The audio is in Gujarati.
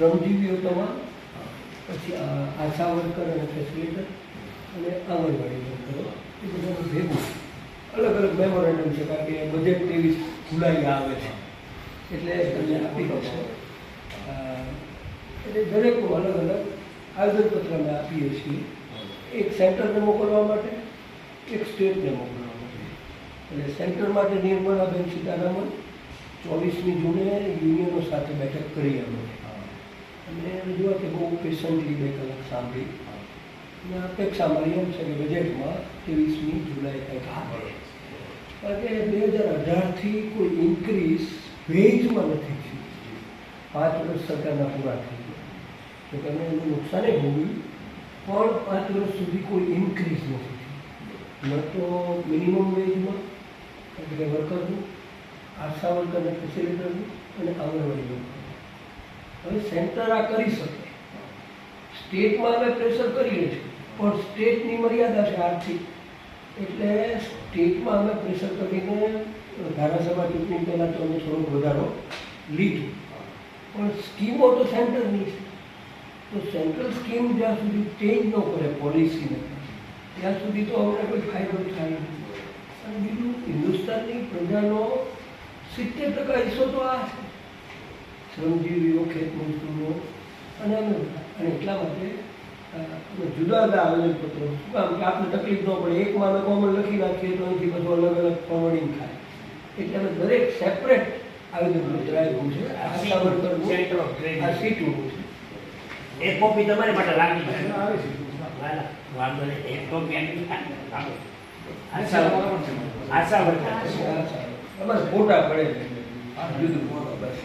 શ્રમજીવીઓ તમામ પછી આશા વર્કર અને ફેસિલિટર અને આંગણવાડી વર્કરો એ બધાનું ભેગું. અલગ અલગ મેમોરેન્ડમ છે, કારણ કે બજેટ તેવી ખુલાઈ આવે છે. એટલે તમને આપી દઉં એટલે દરેકનું અલગ અલગ આવેદનપત્ર અમે આપીએ છીએ. એક સેન્ટરને મોકલવા માટે, એક સ્ટેટને મોકલવા માટે. એટલે સેન્ટર માટે નિર્મળાબેન સીતારામન ચોવીસમી જૂને યુનિયનો સાથે બેઠક કરી અમે અને રજૂઆત કે બહુ પેશન્ટલી બે કલાક સાંભળી. અને અપેક્ષા મળી એમ છે કે બજેટમાં ત્રેવીસમી જુલાઈ કંઈક આવે. કારણ કે બે હજાર અઢારથી કોઈ ઇન્ક્રીઝ વેજમાં નથી થયું. પાંચ વર્ષ સરકારના પૂરા થઈ ગયા. તો તમે એનું નુકસાને ભોગવ્યું પણ પાંચ વર્ષ સુધી કોઈ ઇન્ક્રીઝ નથી ન તો મિનિમમ વેજમાં એટલે કે વર્કરનું આશા વર્કરને ફેસિલિટરનું અને આંગણવાડી વર્કર હવે સેન્ટર આ કરી શકે. સ્ટેટમાં અમે પ્રેશર કરીએ છીએ, પણ સ્ટેટની મર્યાદા છે આર્થિક. એટલે સ્ટેટમાં અમે પ્રેશર કરીને ધારાસભા ચૂંટણી પહેલાં તો અમે થોડોક વધારો લીધું. પણ સ્કીમો તો સેન્ટરની છે. તો સેન્ટ્રલ સ્કીમ જ્યાં સુધી ચેન્જ ન કરે પોલિસીને ત્યાં સુધી તો અમને કોઈ ફાયદો થાય અને બીજું હિન્દુસ્તાનની પ્રજાનો સિત્તેર ટકા હિસ્સો તો આ છે. શ્રમજીવીઓ ખેત મજૂરો અને અમે અને એટલા માટે જુદા જુદા આવેદનપત્રો. શું કામ કે આપણે તકલીફ ન પડે એક માનો કોમન લખી નાખીએ તો અહીંથી બધું અલગ અલગ ફોરવર્ડિંગ થાય. એટલે અમે દરેક સેપરેટ આવેદનપત્ર આવ્યું છે આશા વર્કરનું આ સીટનું છે. એક કોપી તમારી માટે રાખી છે. વાલા, વાંધો નહીં. એક કોપી આપી આશા આશા વર્કર અમારે ફોટા પડે છે. જુદું બસ.